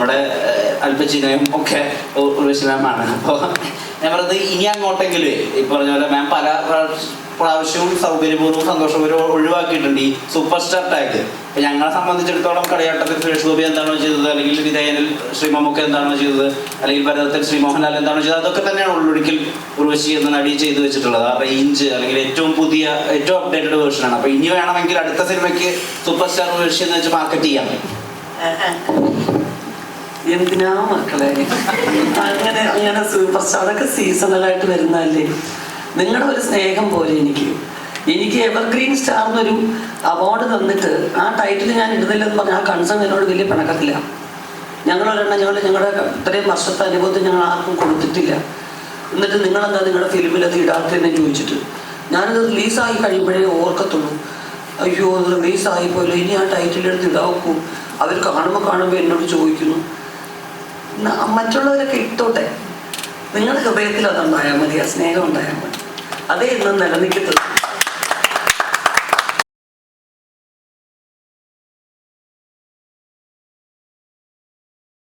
നമ്മുടെ അൽപ്പച്ചിനയും ഒക്കെ ഉ- ഉർവശി മാമാണ് അപ്പോൾ ഞാൻ പറഞ്ഞത് ഇനി അങ്ങോട്ടെങ്കിലും ഈ പറഞ്ഞ പോലെ മാം പല പ്രാവശ്യ- പ്രാവശ്യവും സൗകര്യപൂർവം സന്തോഷപൂർവം ഒഴിവാക്കിയിട്ടുണ്ട് ഈ സൂപ്പർ സ്റ്റാർ ടാഗ് ഞങ്ങളെ സംബന്ധിച്ചിടത്തോളം കളിയാട്ടത്തിൽ സുരേഷ് ഗോപി എന്താണോ ചെയ്തത് അല്ലെങ്കിൽ വിധേയനിൽ ശ്രീ മമ്മൂക്ക എന്താണോ ചെയ്തത് അല്ലെങ്കിൽ ഭരതത്തിൽ ശ്രീ മോഹൻലാൽ എന്താണോ ചെയ്തത് അതൊക്കെ തന്നെയാണ് ഉള്ളൊടുക്കിൽ ഉർവശി എന്ന നടി ചെയ്തു വെച്ചിട്ടുള്ളത്. ആ റേഞ്ച് അല്ലെങ്കിൽ ഏറ്റവും പുതിയ ഏറ്റവും അപ്ഡേറ്റഡ് വേർഷനാണ് അപ്പൊ ഇനി വേണമെങ്കിൽ അടുത്ത സിനിമയ്ക്ക് സൂപ്പർ സ്റ്റാർ ഉർവശി എന്ന് വെച്ച് മാർക്കറ്റ് ചെയ്യാം. എന്തിനാ മക്കളെ? അങ്ങനെ അങ്ങനെ സൂപ്പർ സ്റ്റാർ അതൊക്കെ സീസണലായിട്ട് വരുന്നല്ലേ നിങ്ങളുടെ ഒരു സ്നേഹം പോലെ എനിക്ക്. എനിക്ക് എവർഗ്രീൻ സ്റ്റാർ എന്നൊരു അവാർഡ് തന്നിട്ട് ആ ടൈറ്റിൽ ഞാൻ ഇടുന്നില്ലെന്ന് പറഞ്ഞ ആ കൺസേൺ എന്നോട് വലിയ പിണക്കത്തില്ല. ഞങ്ങളൊരെണ്ണം ഞങ്ങൾ ഞങ്ങളുടെ ഇത്രയും വർഷത്തെ അനുഭവത്തിൽ ഞങ്ങൾ ആർക്കും കൊടുത്തിട്ടില്ല. എന്നിട്ട് നിങ്ങളെന്താ നിങ്ങളുടെ ഫിലിമിൽ അത് ഇടാത്തതെന്ന് ചോദിച്ചിട്ട്. ഞാനത് റിലീസായി കഴിയുമ്പോഴേ ഓർക്കത്തുള്ളൂ. അയ്യോ അത് റിലീസായി പോലും ഇനി ആ ടൈറ്റിൽ എടുത്ത് ഇടാക്കൂ അവർ കാണുമ്പോൾ കാണുമ്പോൾ എന്നോട് ചോദിക്കുന്നു. മറ്റുള്ളവരൊക്കെ ഇട്ടോട്ടെ. നിങ്ങളുടെ ഹൃദയത്തിൽ അതുണ്ടായാൽ മതി ആ സ്നേഹം ഉണ്ടായാൽ മതി. അതേ ഇന്നും നിലനിൽക്കത്തുള്ളൂ.